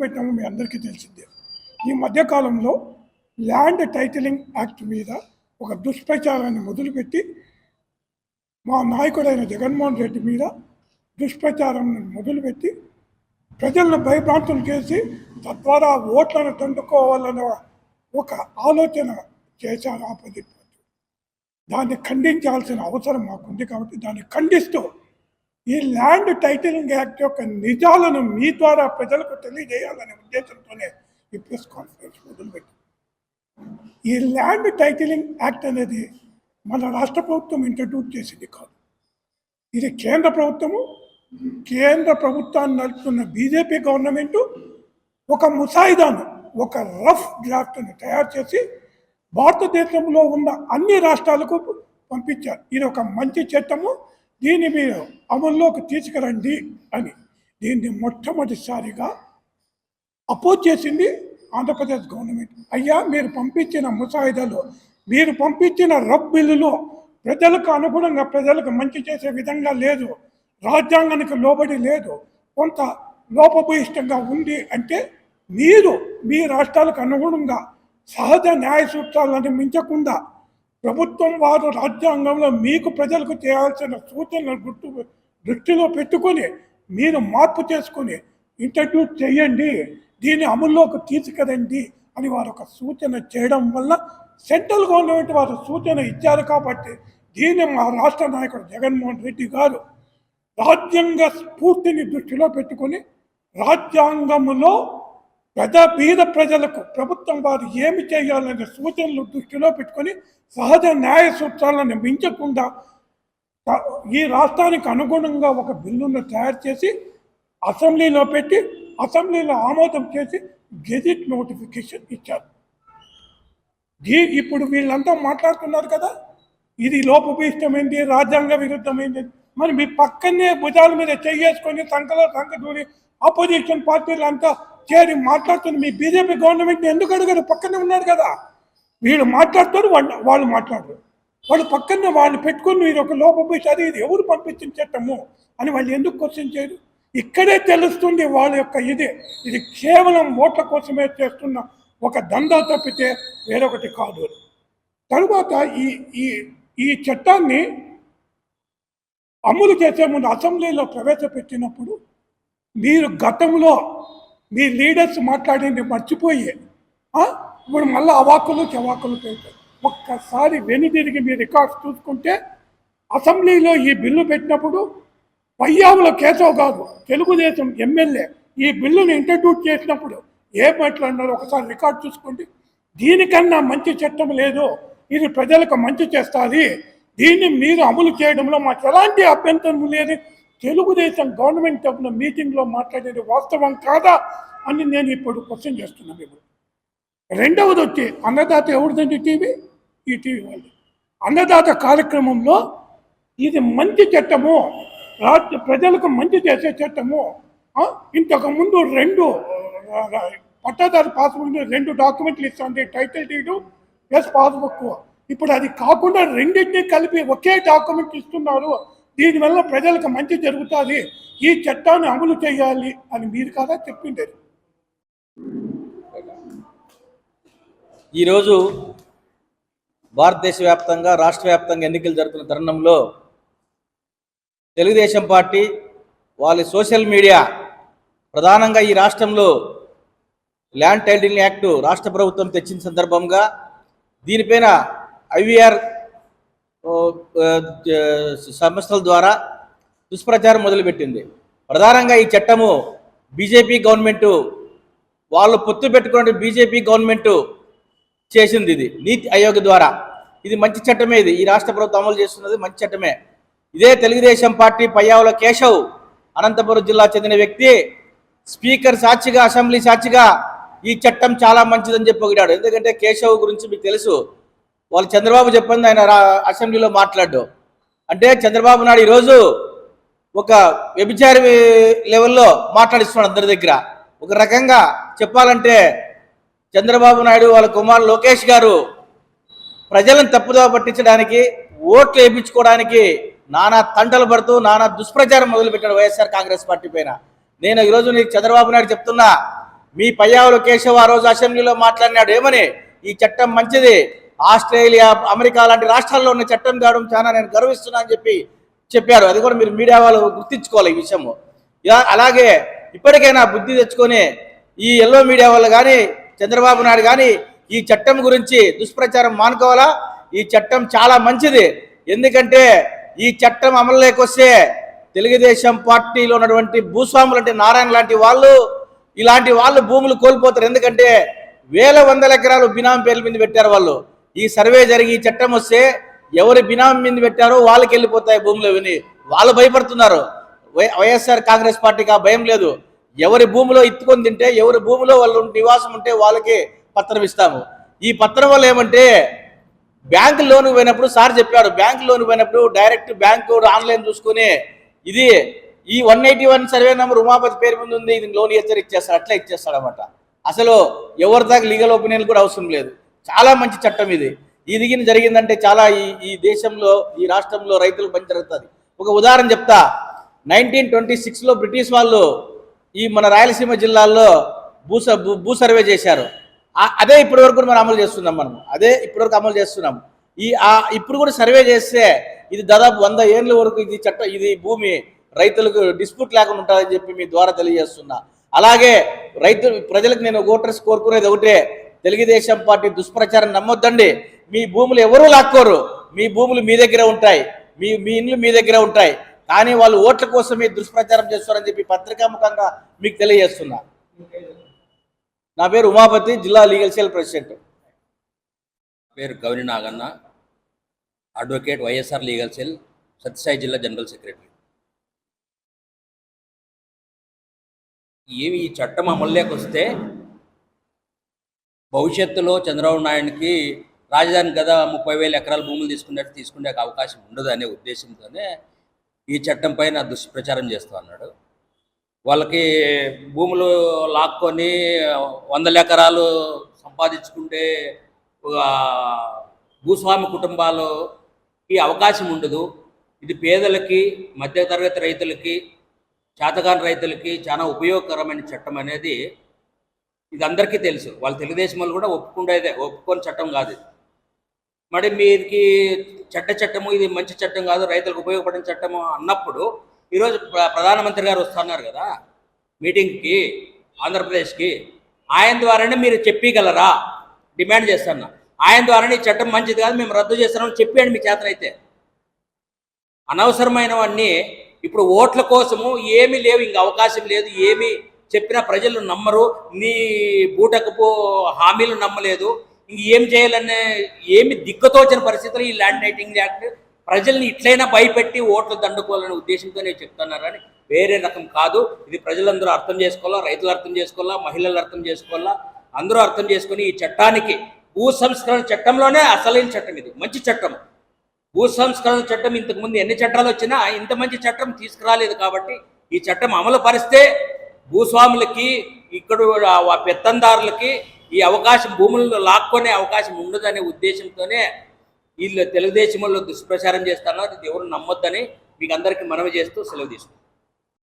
పెట్టామో మీ అందరికీ తెలిసిందే. ఈ మధ్యకాలంలో ల్యాండ్ టైటిలింగ్ యాక్ట్ మీద ఒక దుష్ప్రచారాన్ని మొదలుపెట్టి మా నాయకుడైన జగన్మోహన్ రెడ్డి మీద దుష్ప్రచారం మొదలుపెట్టి ప్రజలను భయభ్రాంతులు చేసి తద్వారా ఓట్లను తండుకోవాలన్న ఒక ఆలోచన చేశారు ఆపోజిట్ పార్టీ దాన్ని ఖండించాల్సిన అవసరం మాకుంది కాబట్టి దాన్ని ఖండిస్తూ ఈ ల్యాండ్ టైటిలింగ్ యాక్ట్ యొక్క నిజాలను మీ ద్వారా ప్రజలకు తెలియజేయాలనే ఉద్దేశంతోనే ఈ ప్రెస్ కాన్ఫరెన్స్ మొదలుపెట్టింది ఈ ల్యాండ్ టైటిలింగ్ యాక్ట్ అనేది మన రాష్ట్ర ప్రభుత్వం ఇంట్రడ్యూస్ చేసింది కాదు. ఇది కేంద్ర ప్రభుత్వము కేంద్ర ప్రభుత్వాన్ని నడుపుతున్న బీజేపీ గవర్నమెంట్ ఒక ముసాయిదాను ఒక రఫ్ డ్రాఫ్ట్ను తయారు చేసి భారతదేశంలో ఉన్న అన్ని రాష్ట్రాలకు పంపించారు. ఇది ఒక మంచి చట్టము దీన్ని మీరు అమల్లోకి తీసుకురండి అని దీన్ని మొట్టమొదటిసారిగా అపోజ్ చేసింది ఆంధ్రప్రదేశ్ గవర్నమెంట్. అయ్యా మీరు పంపించిన ముసాయిదాలో మీరు పంపించిన రబ్ బిల్లులో ప్రజలకు అనుగుణంగా ప్రజలకు మంచి చేసే విధంగా లేదు రాజ్యాంగానికి లోబడి లేదు కొంత లోపభూయిష్టంగా ఉంది అంటే మీరు మీ రాష్ట్రాలకు అనుగుణంగా సహజ న్యాయ సూత్రాలను మించకుండా ప్రభుత్వం వారు రాజ్యాంగంలో మీకు ప్రజలకు చేయాల్సిన సూచనలు గుర్తు దృష్టిలో పెట్టుకొని మీరు మార్పు చేసుకొని ఇంట్రడ్యూస్ చేయండి దీన్ని అమల్లోకి తీసుకురండి అని వారు ఒక సూచన చేయడం వల్ల సెంట్రల్ గవర్నమెంట్ వారు సూచన ఇచ్చారు కాబట్టి దీన్ని మా రాష్ట్ర నాయకుడు జగన్మోహన్ రెడ్డి గారు రాజ్యాంగ స్ఫూర్తిని దృష్టిలో పెట్టుకొని రాజ్యాంగంలో పెద్ద బీద ప్రజలకు ప్రభుత్వం వారు ఏమి చేయాలనే సూచనలు దృష్టిలో పెట్టుకొని సహజ న్యాయ సూత్రాలను మించకుండా ఈ రాష్ట్రానికి అనుగుణంగా ఒక బిల్లును తయారు చేసి అసెంబ్లీలో పెట్టి అసెంబ్లీలో ఆమోదం చేసి గెజిట్ నోటిఫికేషన్ ఇచ్చారు. ఈ ఇప్పుడు వీళ్ళంతా మాట్లాడుతున్నారు కదా? ఇది లోపభీష్టమైంది రాజ్యాంగ విరుద్ధమైంది. మరి మీ పక్కనే భుజాల మీద చేసుకొని సంకలో సంక దూరి ఆపోజిషన్ పార్టీలు అంతా చేరి మాట్లాడుతుంది. మీ బీజేపీ గవర్నమెంట్ని ఎందుకు అడిగారు? పక్కనే ఉన్నారు కదా. వీళ్ళు మాట్లాడతారు వాళ్ళు వాళ్ళు మాట్లాడరు. వాళ్ళు పక్కనే వాళ్ళు పెట్టుకుని మీరు ఒక లోపభీష అది ఇది ఎవరు పంపించిన చట్టము అని వాళ్ళు ఎందుకు క్వశ్చన్ చేయరు? ఇక్కడే తెలుస్తుంది వాళ్ళ యొక్క ఇది. ఇది కేవలం ఓట్ల కోసమే చేస్తున్న ఒక దందా తప్పితే వేరొకటి కాదు. తరువాత ఈ ఈ ఈ చట్టాన్ని అమలు చేసే ముందు అసెంబ్లీలో ప్రవేశపెట్టినప్పుడు మీరు గతంలో మీ లీడర్స్ మాట్లాడింది మర్చిపోయి ఇప్పుడు మళ్ళీ అవాకులు చవాకులు పెడతారు ఒక్కసారి వెనుదిరిగి మీ రికార్డ్స్ చూసుకుంటే అసెంబ్లీలో ఈ బిల్లు పెట్టినప్పుడు పయ్యాముల కేశవ్ గారు తెలుగుదేశం ఎమ్మెల్యే ఈ బిల్లును ఇంట్రడ్యూస్ చేసినప్పుడు ఏం మాట్లాడినారో ఒకసారి రికార్డ్ చూసుకోండి. దీనికన్నా మంచి చట్టం లేదు. ఇది ప్రజలకు మంచి చేస్తుంది. దీన్ని మీరు అమలు చేయడంలో మాకు ఎలాంటి అభ్యంతరం లేదు. తెలుగుదేశం గవర్నమెంట్ తరఫున మీటింగ్లో మాట్లాడేది వాస్తవం కాదా అని నేను ఇప్పుడు క్వశ్చన్ చేస్తున్నాను ఇప్పుడు రెండవది వచ్చి అన్నదాత ఎవరిదండి టీవీ? ఈ టీవీ వాళ్ళు. అన్నదాత కార్యక్రమంలో ఇది మంచి చట్టము రాజ్య ప్రజలకు మంచి చేసే చట్టము ఇంతకుముందు రెండు పట్టాదారు పాస్బుక్ రెండు డాక్యుమెంట్లు ఇస్తుంది టైటిల్ డీడు ప్లస్ పాస్బుక్. ఇప్పుడు అది కాకుండా రెండింటినీ కలిపి ఒకే డాక్యుమెంట్ ఇస్తున్నారు. దీనివల్ల ప్రజలకు మంచి జరుగుతుంది. ఈ చట్టాన్ని అమలు చేయాలి అని మీరు కదా చెప్పిండేది. ఈరోజు భారతదేశ వ్యాప్తంగా రాష్ట్ర వ్యాప్తంగా ఎన్నికలు జరుగుతున్న తరుణంలో తెలుగుదేశం పార్టీ వాళ్ళ సోషల్ మీడియా ప్రధానంగా ఈ రాష్ట్రంలో ల్యాండ్ టైటిలింగ్ యాక్ట్ రాష్ట్ర ప్రభుత్వం తెచ్చిన సందర్భంగా దీనిపైన ఐవీఆర్ సంస్థల ద్వారా దుష్ప్రచారం మొదలుపెట్టింది. ప్రధానంగా ఈ చట్టము బీజేపీ గవర్నమెంటు వాళ్ళు పొత్తు పెట్టుకున్న బీజేపీ గవర్నమెంటు చేసింది ఇది నీతి ఆయోగ్ ద్వారా. ఇది మంచి చట్టమే ఇది. ఈ రాష్ట్ర ప్రభుత్వం అమలు చేస్తున్నది మంచి చట్టమే. ఇదే తెలుగుదేశం పార్టీ పయ్యావుల కేశవ్ అనంతపురం జిల్లా చెందిన వ్యక్తి స్పీకర్ సాక్షిగా అసెంబ్లీ సాక్షిగా ఈ చట్టం చాలా మంచిదని చెప్పి ఎందుకంటే కేశవ్ గురించి మీకు తెలుసు వాళ్ళు చంద్రబాబు చెప్పింది ఆయన అసెంబ్లీలో మాట్లాడు అంటే చంద్రబాబు నాయుడు ఈరోజు ఒక వ్యభిచారి లెవెల్లో మాట్లాడిస్తున్నాడు అందరి దగ్గర. ఒక రకంగా చెప్పాలంటే చంద్రబాబు నాయుడు వాళ్ళ కుమారు లోకేష్ గారు ప్రజలను తప్పుదో పట్టించడానికి ఓట్లు వేయించుకోవడానికి నానా తంటలు పడుతూ నానా దుష్ప్రచారం మొదలుపెట్టాడు వైఎస్ఆర్ కాంగ్రెస్ పార్టీ పైన. నేను ఈరోజు నీకు చంద్రబాబు నాయుడు చెప్తున్నా మీ పయ్యావులు కేశవ ఆ రోజు అసెంబ్లీలో మాట్లాడినాడు. ఏమని? ఈ చట్టం మంచిది ఆస్ట్రేలియా అమెరికా లాంటి రాష్ట్రాల్లో ఉన్న చట్టం తేవడం చాలా నేను గర్విస్తున్నా అని చెప్పి చెప్పారు. అది కూడా మీరు మీడియా వాళ్ళు గుర్తించుకోవాలి ఈ విషయము. ఇలా- అలాగే ఇప్పటికైనా బుద్ధి తెచ్చుకొని ఈ ఎల్లో మీడియా వాళ్ళు కానీ చంద్రబాబు నాయుడు కానీ ఈ చట్టం గురించి దుష్ప్రచారం మానుకోవాలా? ఈ చట్టం చాలా మంచిది. ఎందుకంటే ఈ చట్టం అమలులోకి వస్తే తెలుగుదేశం పార్టీలో ఉన్నటువంటి భూస్వాములు అంటే నారాయణ లాంటి వాళ్ళు ఇలాంటి వాళ్ళు భూములు కోల్పోతారు. ఎందుకంటే వేల వందల ఎకరాలు బినామీ పేర్ల మీద పెట్టారు వాళ్ళు. ఈ సర్వే జరిగి ఈ చట్టం వస్తే ఎవరి బినామీ మీద పెట్టారో వాళ్ళకి వెళ్ళిపోతాయి భూములు విని వాళ్ళు భయపడుతున్నారు. వై- వైఎస్ఆర్ కాంగ్రెస్ పార్టీకి ఆ భయం లేదు. ఎవరి భూమిలో ఇత్తుకొని తింటే ఎవరి భూమిలో వాళ్ళు నివాసం ఉంటే వాళ్ళకి పత్రం ఇస్తాము. ఈ పత్రం వల్ల ఏమంటే బ్యాంకు లోన్ పోయినప్పుడు సార్ చెప్పాడు బ్యాంకు లోన్ పోయినప్పుడు డైరెక్ట్ బ్యాంకు ఆన్లైన్ చూసుకుని ఇది ఈ one eighty one survey number Umapathi పేరు మీద ఉంది ఇది లోన్ ఇచ్చారు ఇచ్చేస్తాడు అట్లా ఇచ్చేస్తాడు అనమాట అసలు ఎవరి దాకా లీగల్ ఒపీనియన్ కూడా అవసరం లేదు. చాలా మంచి చట్టం ఇది. ఇది జరిగిందంటే చాలా ఈ ఈ దేశంలో ఈ రాష్ట్రంలో రైతులకు పని జరుగుతుంది. ఒక ఉదాహరణ చెప్తా. నైన్టీన్ ట్వంటీ సిక్స్లో బ్రిటిష్ వాళ్ళు ఈ మన రాయలసీమ జిల్లాల్లో భూ స- భూ భూ సర్వే చేశారు. అదే ఇప్పటి వరకు మనం అమలు చేస్తున్నాం మనం అదే ఇప్పటి వరకు అమలు చేస్తున్నాం. ఈ ఆ ఇప్పుడు కూడా సర్వే చేస్తే ఇది దాదాపు వంద ఏళ్ళ వరకు ఇది చట్టం ఇది భూమి రైతులకు డిస్ప్యూట్ లేకుండా ఉంటుందని చెప్పి మీ ద్వారా తెలియజేస్తున్నా. అలాగే రైతు ప్రజలకు నేను ఓటర్స్ కోరుకునేది ఒకటే. తెలుగుదేశం పార్టీ దుష్ప్రచారం నమ్మొద్దండి. మీ భూములు ఎవరూ లాక్కోరు. మీ భూములు మీ దగ్గర ఉంటాయి. మీ మీ ఇండ్లు మీ దగ్గర ఉంటాయి. కానీ వాళ్ళు ఓట్ల కోసం మీ దుష్ప్రచారం చేస్తారని చెప్పి పత్రికాముఖంగా మీకు తెలియజేస్తున్నా. నా పేరు ఉమాపతి జిల్లా లీగల్ సెల్ ప్రెసిడెంట్. పేరు Gowri Naganna advocate YSR legal cell Satyasai జిల్లా జనరల్ సెక్రటరీ. ఏమి ఈ చట్టం అమల్లోకి వస్తే భవిష్యత్తులో చంద్రబాబు నాయుడికి రాజధాని కదా ముప్పై వేల ఎకరాల భూములు తీసుకున్నట్టు తీసుకునే అవకాశం ఉండదు అనే ఉద్దేశంతోనే ఈ చట్టం పైన దుష్ప్రచారం చేస్తూ అన్నాడు. వాళ్ళకి భూములు లాక్కొని వందల ఎకరాలు సంపాదించుకుంటే ఒక భూస్వామి కుటుంబాలు ఈ అవకాశం ఉండదు. ఇది పేదలకి మధ్యతరగతి రైతులకి చేతగాని రైతులకి చాలా ఉపయోగకరమైన చట్టం అనేది ఇది అందరికీ తెలుసు. వాళ్ళు తెలుగుదేశం వాళ్ళు కూడా ఒప్పుకుండేదే. ఒప్పుకొని చట్టం కాదు ఇది. మరి మీరికి చట్ట చట్టము ఇది మంచి చట్టం కాదు రైతులకు ఉపయోగపడిన చట్టము అన్నప్పుడు ఈరోజు ప్ర- ప్రధానమంత్రి గారు వస్తున్నారు కదా మీటింగ్కి ఆంధ్రప్రదేశ్కి. ఆయన ద్వారానే మీరు చెప్పగలరా డిమాండ్ చేస్తున్నా ఆయన ద్వారానే ఈ చట్టం మంచిది కాదు మేము రద్దు చేస్తున్నామని చెప్పాడు మీ చేతనైతే. అనవసరమైనవన్నీ ఇప్పుడు ఓట్ల కోసము ఏమీ లేవు ఇంక అవకాశం లేదు ఏమి చెప్పినా ప్రజలు నమ్మరు నీ బూటకపు హామీలు నమ్మలేదు. ఇంక ఏం చేయాలనే ఏమి దిక్కుతోచిన పరిస్థితులు ఈ ల్యాండ్ రైటింగ్ యాక్ట్ ప్రజల్ని ఇట్లయినా భయపెట్టి ఓట్లు దండుకోవాలనే ఉద్దేశంతోనే నేను చెప్తున్నారని వేరే రకం కాదు. ఇది ప్రజలందరూ అర్థం చేసుకోవాలా రైతులు అర్థం చేసుకోవాలా మహిళలు అర్థం చేసుకోవాలా? అందరూ అర్థం చేసుకొని ఈ చట్టానికి భూ సంస్కరణ చట్టంలోనే అసలైన చట్టం ఇది. మంచి చట్టం. భూ సంస్కరణ చట్టం ఇంతకుముందు ఎన్ని చట్టాలు వచ్చినా ఇంత మంచి చట్టం తీసుకురాలేదు కాబట్టి ఈ చట్టం అమలు పరిస్తే భూస్వాములకి ఇక్కడ పెత్తందారులకి ఈ అవకాశం భూములను లాక్కొనే అవకాశం ఉండదనే ఉద్దేశంతోనే వీళ్ళు తెలుగుదేశంలో దుష్ప్రచారం చేస్తున్నారు. ఇది ఎవరు నమ్మొద్దని మీకు అందరికీ మనవి చేస్తూ సెలవు తీసుకుంటాం